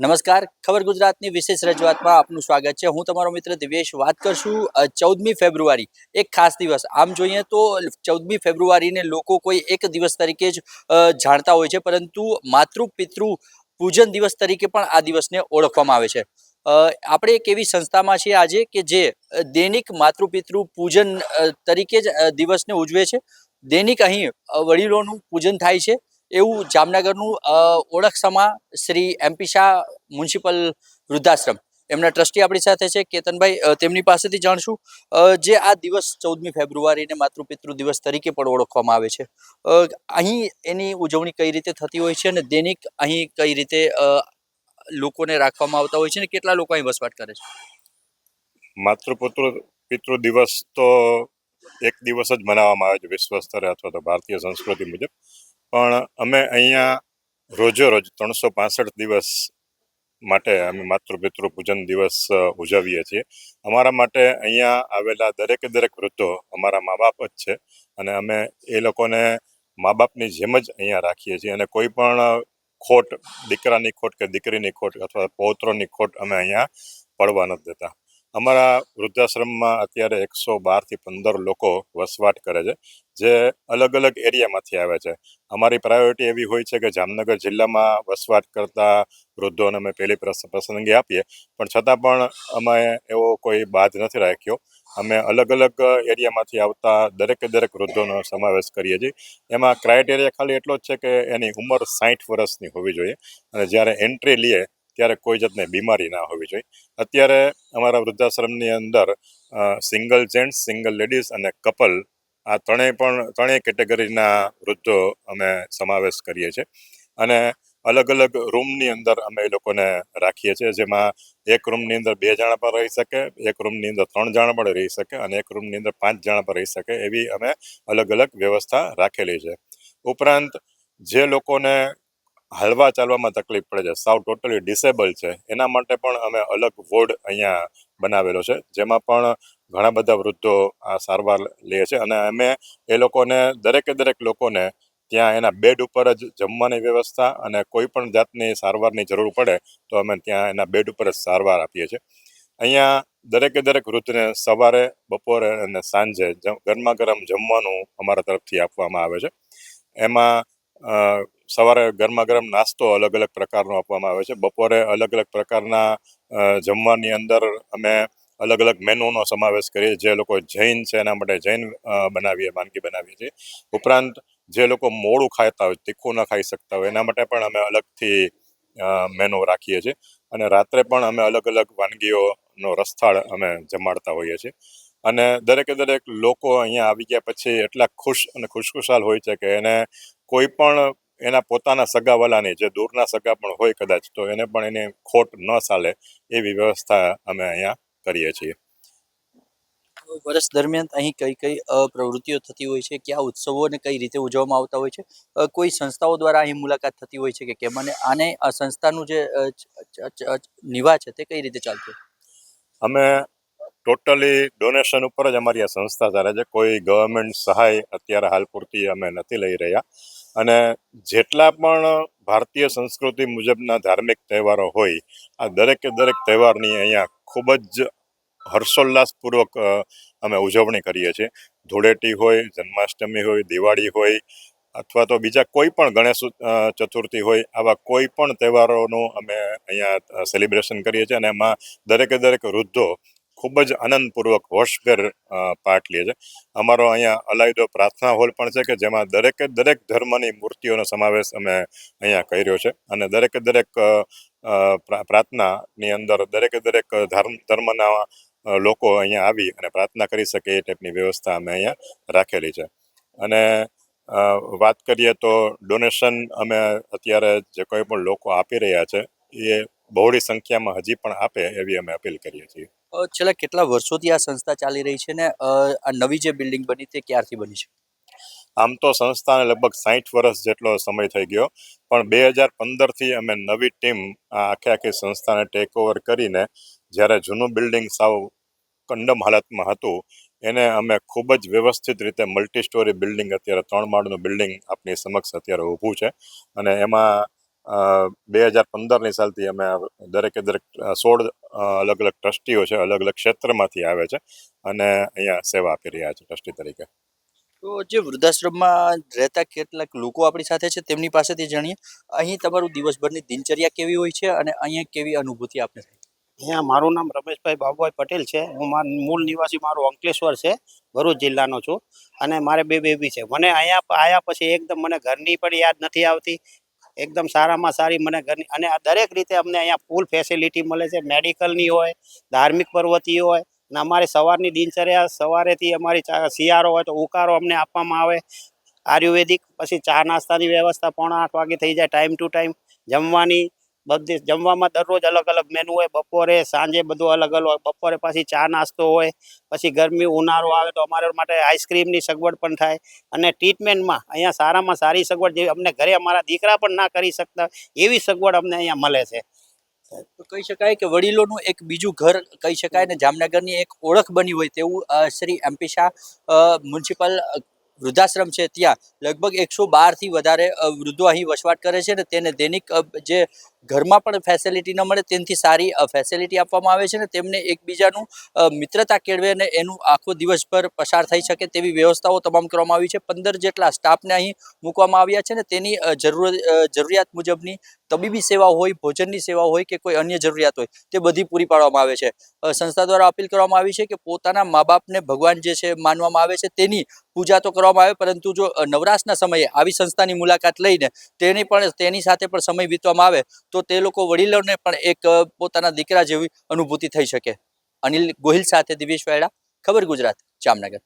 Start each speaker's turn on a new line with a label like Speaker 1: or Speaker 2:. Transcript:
Speaker 1: નમસ્કાર. ખબર ગુજરાતની વિશેષ રજૂઆતમાં આપનું સ્વાગત છે. હું તમારો મિત્ર દિવેશ વાત કરશું ચૌદમી ફેબ્રુઆરી. એક ખાસ દિવસ. આમ જોઈએ તો ચૌદમી ફેબ્રુઆરીને લોકો કોઈ એક દિવસ તરીકે જ જાણતા હોય છે, પરંતુ માતૃ પિતૃ પૂજન દિવસ તરીકે પણ આ દિવસને ઓળખવામાં આવે છે. આપણે એક એવી સંસ્થામાં છીએ આજે કે જે દૈનિક માતૃ પિતૃ પૂજન તરીકે જ દિવસને ઉજવે છે. દૈનિક અહીં વડીલોનું પૂજન થાય છે. એવું જામનગરનું ઓળખસમાં Shri M P Shah municipal વૃદ્ધાશ્રમ. એમના ટ્રસ્ટી આપણી સાથે છે, કેતનભાઈ તેમની પાસેથી જાણશું જે આ દિવસ ચૌદમી ફેબ્રુઆરીને માતૃપિતૃ દિવસ તરીકે પણ ઓળખવામાં આવે છે. અહીં એની ઉજવણી કઈ રીતે થતી હોય છે અને દૈનિક અહીં કઈ રીતે લોકોને રાખવામાં આવતા હોય છે અને કેટલા લોકો અહીં વસવાટ કરે છે?
Speaker 2: માતૃપુત્ર પિતૃ દિવસ તો એક દિવસ જ મનાવવામાં આવે છે, વિશ્વ સ્તરે અથવા તો ભારતીય સંસ્કૃતિ મુજબ. પણ અમે અહીંયા રોજે રોજ ત્રણસો પાસઠ દિવસ માટે અમે માતૃપિતૃ પૂજન દિવસ ઉજવીએ છીએ. અમારા માટે અહીંયા આવેલા દરેકે દરેક વૃદ્ધો અમારા મા બાપ જ છે અને અમે એ લોકોને મા બાપની જેમ જ અહીંયા રાખીએ છીએ અને કોઈ પણ ખોટ, દીકરાની ખોટ કે દીકરીની ખોટ અથવા પૌત્રોની ખોટ અમે અહીંયા પડવા નથી દેતા. અમારા વૃદ્ધાશ્રમમાં અત્યારે એકસો બારથી પંદર લોકો વસવાટ કરે છે, જે અલગ અલગ એરિયામાંથી આવે છે. અમારી પ્રાયોરિટી એવી હોય છે કે જામનગર જિલ્લામાં વસવાટ કરતા વૃદ્ધોને અમે પહેલી પસંદગી આપીએ. પણ છતાં પણ અમે એવો કોઈ બાદ નથી રાખ્યો. અમે અલગ અલગ એરિયામાંથી આવતા દરેકે દરેક વૃદ્ધોનો સમાવેશ કરીએ છીએ. એમાં ક્રાઇટેરિયા ખાલી એટલો જ છે કે એની ઉંમર સાઠ વર્ષની હોવી જોઈએ. અને જ્યારે એન્ટ્રી લઈએ ત્યારે કોઈ જાતની બીમારી ના હોવી જોઈએ. અત્યારે અમારા વૃદ્ધાશ્રમની અંદર સિંગલ જેન્ટ્સ સિંગલ લેડીઝ અને કપલ આ ત્રણેય પણ, ત્રણેય કેટેગરીના વૃદ્ધો અમે સમાવેશ કરીએ છીએ. અને અલગ અલગ રૂમની અંદર અમે એ લોકોને રાખીએ છીએ, જેમાં એક રૂમની અંદર બે જણા પણ રહી શકે, એક રૂમની અંદર ત્રણ જણા પણ રહી શકે અને એક રૂમની અંદર પાંચ જણા પણ રહી શકે એવી અમે અલગ અલગ વ્યવસ્થા રાખેલી છે. ઉપરાંત જે લોકોને હાલવા ચાલવામાં તકલીફ પડે છે. સાવ ટોટલી ડિસેબલ છે. એના માટે પણ અમે અલગ વોર્ડ અહીંયા બનાવેલો છે, જેમાં પણ ઘણા બધા વૃદ્ધો આ સારવાર લે છે અને અમે એ લોકોને, દરેકે દરેક લોકોને ત્યાં એના બેડ ઉપર જ જમવાની વ્યવસ્થા અને કોઈ પણ જાતની સારવારની જરૂર પડે તો અમે ત્યાં એના બેડ ઉપર જ સારવાર આપીએ છીએ. અહીંયા દરેકે દરેક વૃદ્ધને સવારે, બપોરે અને સાંજે ગરમા ગરમ જમવાનું અમારા તરફથી આપવામાં આવે છે. એમાં સવારે ગરમા ગરમ નાસ્તો અલગ અલગ પ્રકારનો આપવામાં આવે છે. બપોરે અલગ અલગ પ્રકારના જમવાની અંદર અમે અલગ અલગ મેનુનો સમાવેશ કરીએ, જે લોકો જૈન છે એના માટે જૈન બનાવીએ, વાનગી બનાવીએ છીએ. ઉપરાંત જે લોકો મોડું ખાતા હોય, તીખું ન ખાઈ શકતા હોય, એના માટે પણ અમે અલગથી મેનુ રાખીએ છીએ. અને રાત્રે પણ અમે અલગ અલગ વાનગીઓનો રસથાળ અમે જમાડતા હોઈએ છીએ. અને દરેકે દરેક લોકો અહીંયા આવી ગયા પછી એટલા ખુશ અને ખુશખુશાલ હોય છે કે એને કોઈ પણ એના પોતાના સગાવાલાને જે દૂરના સગા પણ હોય કદાચ તો એને પણ એને ખોટ ન ચાલે એવી વ્યવસ્થા અમે અહીંયા કરીએ છીએ.
Speaker 1: વર્ષ દરમિયાન અહીં કઈ કઈ પ્રવૃત્તિઓ થતી હોય છે? કયા ઉત્સવો અને કઈ રીતે ઉજવવામાં આવતા હોય છે? કોઈ સંસ્થાઓ દ્વારા અહીં મુલાકાત થતી હોય છે કે કેમ? અને આને આ સંસ્થાનું જે નિવાહ છે તે કઈ રીતે ચાલતું
Speaker 2: અમે ટોટલી ડોનેશન ઉપર જ અમારી આ સંસ્થા ચાલે છે. કોઈ ગવર્મેન્ટ સહાય અત્યારે હાલ પૂરતી અમે નથી લઈ રહ્યા. અને જેટલા પણ ભારતીય સંસ્કૃતિ મુજબના ધાર્મિક તહેવારો હોય, આ દરેકે દરેક તહેવારની અહીંયા ખૂબ જ હર્ષોલ્લાસપૂર્વક અમે ઉજવણી કરીએ છીએ. ધૂળેટી હોય, જન્માષ્ટમી હોય, દિવાળી હોય, અથવા તો બીજા કોઈ પણ ગણેશ ચતુર્થી હોય, આવા કોઈ પણ તહેવારોનું અમે અહીંયા સેલિબ્રેશન કરીએ છીએ અને એમાં દરેકે દરેક વૃદ્ધો ખૂબ જ આનંદપૂર્વક હોશભેર પાર્ટ લે છે. અમારો અહીંયા અલાયદો પ્રાર્થના હોલ પણ છે કે જેમાં દરેકે દરેક ધર્મની મૂર્તિઓનો સમાવેશ અમે અહીંયા કર્યો છે. અને દરેકે દરેક પ્રાર્થનાની અંદર દરેકે દરેક ધર્મ, ધર્મના લોકો અહીંયા આવી અને પ્રાર્થના કરી શકે એ ટાઈપની વ્યવસ્થા અમે અહીંયા રાખેલી છે. અને વાત કરીએ તો ડોનેશન અમે અત્યારે જે કોઈ પણ લોકો આપી રહ્યા છે એ બહોળી સંખ્યામાં હજી પણ આપે એવી અમે અપીલ કરીએ છીએ.
Speaker 1: છેલ્લા કેટલા વર્ષોથી આ સંસ્થા ચાલી રહી છે ને આ નવી જે બિલ્ડિંગ બની તે ક્યારથી બની છે?
Speaker 2: આમ તો સંસ્થાને લગભગ સાઠ વર્ષ જેટલો સમય થઈ ગયો, પણ બે હજાર પંદરથી અમે નવી ટીમ આખે આખી સંસ્થાને ટેક ઓવર કરીને જ્યારે જૂનું બિલ્ડિંગ સાવ કંડમ હાલતમાં હતું, એને અમે ખૂબ જ વ્યવસ્થિત રીતે મલ્ટી સ્ટોરી બિલ્ડિંગ, અત્યારે ત્રણ માળનું બિલ્ડિંગ આપની સમક્ષ અત્યારે ઊભું છે. અને એમાં બે હજાર પંદરની સાલથી અમે દરેકે દરેક સોળ અલગ અલગ ટ્રસ્ટીઓ છે અલગ અલગ ક્ષેત્રમાંથી આવે છે અને અહીંયા સેવા આપી રહ્યા છે ટ્રસ્ટી તરીકે.
Speaker 1: તો જે વૃદ્ધાશ્રમમાં રહેતા કેટલાક લોકો આપણી સાથે છે તેમની પાસેથી જાણીએ. અહીં તમારું દિવસભરની દિનચર્યા કેવી હોય છે અને અહીંયા કેવી અનુભૂતિ આપને થાય?
Speaker 3: અહીંયા મારું નામ રમેશભાઈ બાબુભાઈ પટેલ છે. હું માર મૂળ નિવાસી મારું અંકલેશ્વર છે ભરૂચ જિલ્લાનો છું. અને મારે બે બેબી છે. મને અહીંયા આવ્યા પછી એકદમ મને ઘરની પણ યાદ નથી આવતી. એકદમ સારામાં સારી મને ઘરની અને આ દરેક રીતે અમને અહીંયા ફૂલ ફેસિલિટી મળે છે. મેડિકલની હોય, ધાર્મિક પર્વતી હોય, અને અમારે સવારની દિનચર્યા સવારેથી અમારી શિયાળો હોય તો ઉકાળો અમને આપવામાં આવે. આયુર્વેદિક, પછી ચા નાસ્તાની વ્યવસ્થા પોણા આઠ વાગે થઈ જાય ટાઈમ ટુ ટાઈમ જમવાની. બધી જમવામાં દરરોજ અલગ અલગ મેનુ હોય. બપોરે, સાંજે બધું અલગ અલગ હોય. બપોરે પાછી ચા નાસ્તો હોય. પછી ગરમી ઉનાળો આવે તો અમારા માટે આઈસ્ક્રીમની સગવડ પણ થાય. અને ટ્રીટમેન્ટમાં અહીંયા સારામાં સારી સગવડ જેવી અમને ઘરે અમારા દીકરા પણ ના કરી શકતા એવી સગવડ અમને અહીંયા મળે છે.
Speaker 1: કહી શકાય કે વડીલોનું એક બીજું ઘર કહી શકાય ને જામનગરની એક ઓળખ બની હોય તેવું શ્રી એમપી શાહ મ્યુનિસિપલ વૃદ્ધાશ્રમ છે ત્યાં લગભગ એકસો બારથી વધારે વૃદ્ધો અહીં વસવાટ કરે છે ને તેને દૈનિક જે ઘરમાં પણ ફેસિલિટી ન મળે, તેનાથી સારી ફેસિલિટી આપવામાં આવે છે ને તેમને એકબીજાનું મિત્રતા કેળવે અને એનું આખો દિવસભર પસાર થઈ શકે તેવી વ્યવસ્થાઓ તમામ કરવામાં આવી છે. પંદર જેટલા સ્ટાફને અહીં મૂકવામાં આવ્યા છે ને તેની જરૂર જરૂરિયાત મુજબની તબીબી સેવા હોય, ભોજનની સેવા હોય કે કોઈ અન્ય જરૂરિયાત હોય તે બધી પૂરી પાડવામાં આવે છે. સંસ્થા દ્વારા અપીલ કરવામાં આવી છે કે પોતાના મા બાપને ભગવાન જે છે માનવામાં આવે છે તેની પૂજા તો કરવામાં આવે પરંતુ જો નવરાશના સમયે આવી સંસ્થાની મુલાકાત લઈને તેની પણ, તેની સાથે પણ સમય વીતવામાં આવે તો તે લોકો વડીલોને પણ એક પોતાના દીકરા જેવી અનુભૂતિ થઈ શકે. અનિલ ગોહિલ સાથે દિવેશ વાયડા, ખબર ગુજરાત, જામનગર.